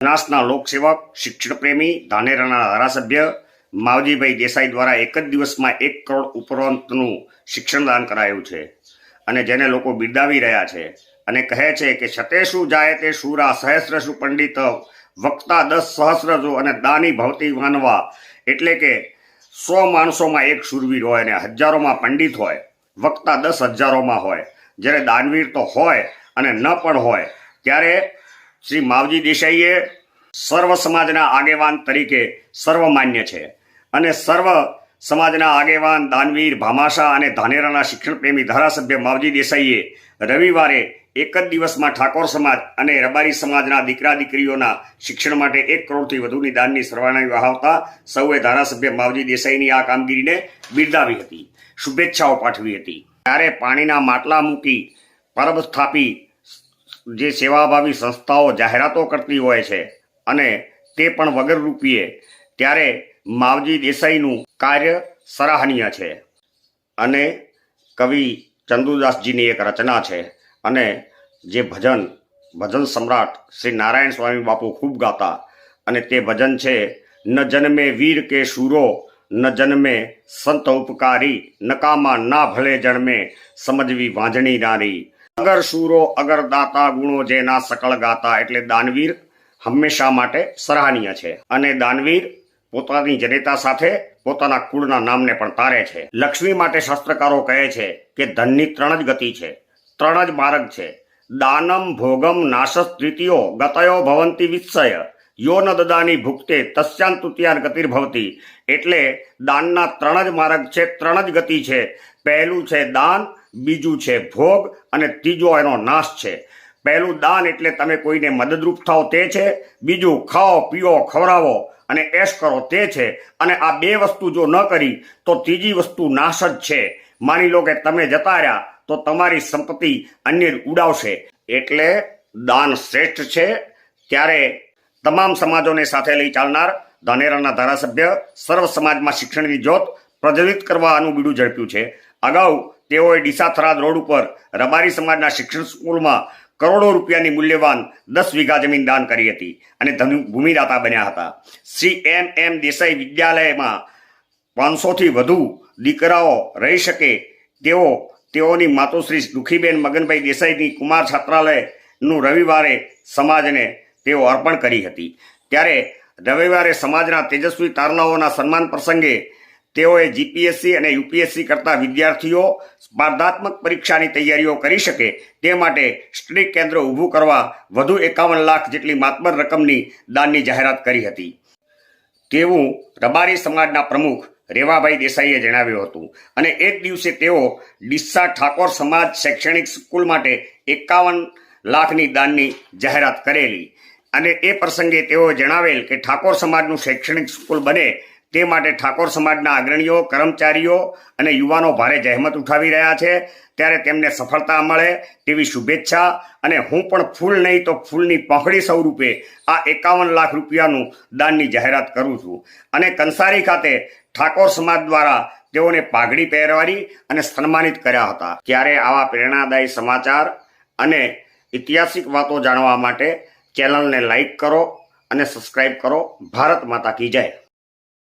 બનાસના લોકસેવક શિક્ષણ પ્રેમી ધાનેરાના ધારાસભ્ય માવજીભાઈ દેસાઈ દ્વારા એક જ દિવસમાં એક કરોડ ઉપરાંતનું શિક્ષણદાન કરાયું છે અને જેને લોકો બિરદાવી રહ્યા છે અને કહે છે કે શતેશુ જાય તે શુરા સહસ્રસુ પંડિત, વક્તા દસ સહસ્ર જો અને દાની ભવતી માનવા એટલે કે સો માણસોમાં એક શુરવીર હોય અને હજારોમાં પંડિત હોય, વક્તા દસ હજારોમાં હોય. જ્યારે દાનવીર તો હોય અને ન પણ હોય, ત્યારે શ્રી માવજી દેસાઈએ સર્વ સમાજના આગેવાન તરીકે સર્વમાન્ય છે અને સર્વ સમાજના આગેવાન દાનવીર ભામાશા અને ધાનેરાના શિક્ષણ પ્રેમી ધારાસભ્ય માવજી દેસાઈએ રવિવારે એક જ દિવસમાં ઠાકોર સમાજ અને રબારી સમાજના દીકરા દીકરીઓના શિક્ષણ માટે એક કરોડથી વધુની દાનની સરવાણી વહાવતા સૌએ ધારાસભ્ય માવજી દેસાઈની આ કામગીરીને બિરદાવી હતી. શુભેચ્છાઓ પાઠવી હતી. ત્યારે પાણીના માટલા મૂકી પરબ સ્થાપી જે સેવાભાવી સંસ્થાઓ જાહેરાતો કરતી હોય છે અને તે પણ વગર રૂપિયે ત્યારે માવજી દેસાઈનું કાર્ય સરાહનીય છે. અને કવિ ચંદુદાસજીની એક રચના છે અને જે ભજન ભજન સમ્રાટ શ્રી નારાયણ સ્વામી બાપુ ખૂબ ગાતા અને તે ભજન છે, ન જન્મે વીર કે શૂરો, ન જન્મે સંત ઉપકારી, નકામા ના ભલે જન્મે, સમજવી વાંજણી નારી અગર શૂરો અગર દાતા ગુણો જેના સકળ ગાતા એટલે દાનવીર હંમેશા માટે સરાહનીય છે. અને દાનવીર પોતાની જનેતા સાથે પોતાના કુળના નામને પણ તારે છે. લક્ષ્મી માટે શાસ્ત્રકારો કહે છે કે ધનની ત્રણ જ ગતિ છે. ત્રણ જ માર્ગ છે. દાનમ ભોગમ નાશસ તૃતીયો ગતયો ભવંતી વિત્સય. યો ન દદાની ભુક્તે તૃતીયાન ગતિર્ભવતી એટલે દાનના ત્રણ જ માર્ગ છે, ત્રણ જ ગતિ છે. પહેલું છે દાન બીજું છે ભોગ અને ત્રીજો એનો નાશ છે. પહેલું દાન એટલે તમે કોઈને મદદરૂપ થાઓ તે છે, બીજું ખાઓ, પીઓ, ખવડાવો અને એશ કરો તે છે. અને આ બે વસ્તુ જો ન કરી, તો ત્રીજી વસ્તુ નાશ જ છે. માની લો કે તમે જતા રહ્યા, તો તમારી સંપત્તિ અન્ય ઉડાવશે. એટલે દાન શ્રેષ્ઠ છે. ત્યારે તમામ સમાજોને સાથે લઈ ચાલનાર ધાનેરાના ધારાસભ્ય, સર્વ સમાજમાં શિક્ષણની જ્યોત પ્રજ્વલિત કરવાનું બીડું ઝડપ્યું છે. અગાઉ તેઓએ ડીસા થરાદ રોડ ઉપર રબારી સમાજના શિક્ષણ સ્કૂલમાં કરોડો રૂપિયાની મૂલ્યવાન દસ વીઘા જમીન દાન કરી હતી અને ભૂમિદાતા બન્યા હતા. સી એમ એમ દેસાઈ વિદ્યાલયમાં પાંચસોથી વધુ દીકરાઓ રહી શકે તેઓ તેઓની માતોશ્રી દુખીબેન મગનભાઈ દેસાઈની કુમાર છાત્રાલયનું રવિવારે સમાજને તેઓ અર્પણ કરી હતી. ત્યારે રવિવારે સમાજના તેજસ્વી તારનાઓના સન્માન પ્રસંગે તેઓએ જીપીએસસી અને યુપીએસસી કરતા વિદ્યાર્થીઓ સ્પર્ધાત્મક પરીક્ષાની તૈયારીઓ કરી શકે તે માટે સ્ટ્રીક કેન્દ્ર ઊભું કરવા વધુ એકાવન લાખ જેટલી માતબર રકમની દાનની જાહેરાત કરી હતી. તેવું રબારી સમાજના પ્રમુખ રેવાભાઈ દેસાઈએ જણાવ્યું હતું અને એ જ દિવસે તેઓ ડિસ્સા ઠાકોર સમાજ શૈક્ષણિક સ્કૂલ માટે એકાવન લાખની દાનની જાહેરાત કરેલી. અને એ પ્રસંગે તેઓ જણાવેલ કે ઠાકોર સમાજનું શૈક્ષણિક સ્કૂલ બને તે માટે ઠાકોર સમાજના અગ્રણીઓ, કર્મચારીઓ અને યુવાનો ભારે જહેમત ઉઠાવી રહ્યા છે. ત્યારે તેમને સફળતા મળે તેવી શુભેચ્છા અને હું પણ ફૂલ નહીં તો ફૂલની પંખડી સ્વરૂપે આ એકાવન લાખ રૂપિયાનું દાનની જાહેરાત કરું છું. અને કંસારી ખાતે ઠાકોર સમાજ દ્વારા તેઓને પાઘડી પહેરવાની અને સન્માનિત કર્યા હતા. ત્યારે આવા પ્રેરણાદાયી સમાચાર અને ઐતિહાસિક વાતો જાણવા માટે ચેનલને લાઈક કરો અને સબસ્ક્રાઈબ કરો. ભારત માતા કી જય.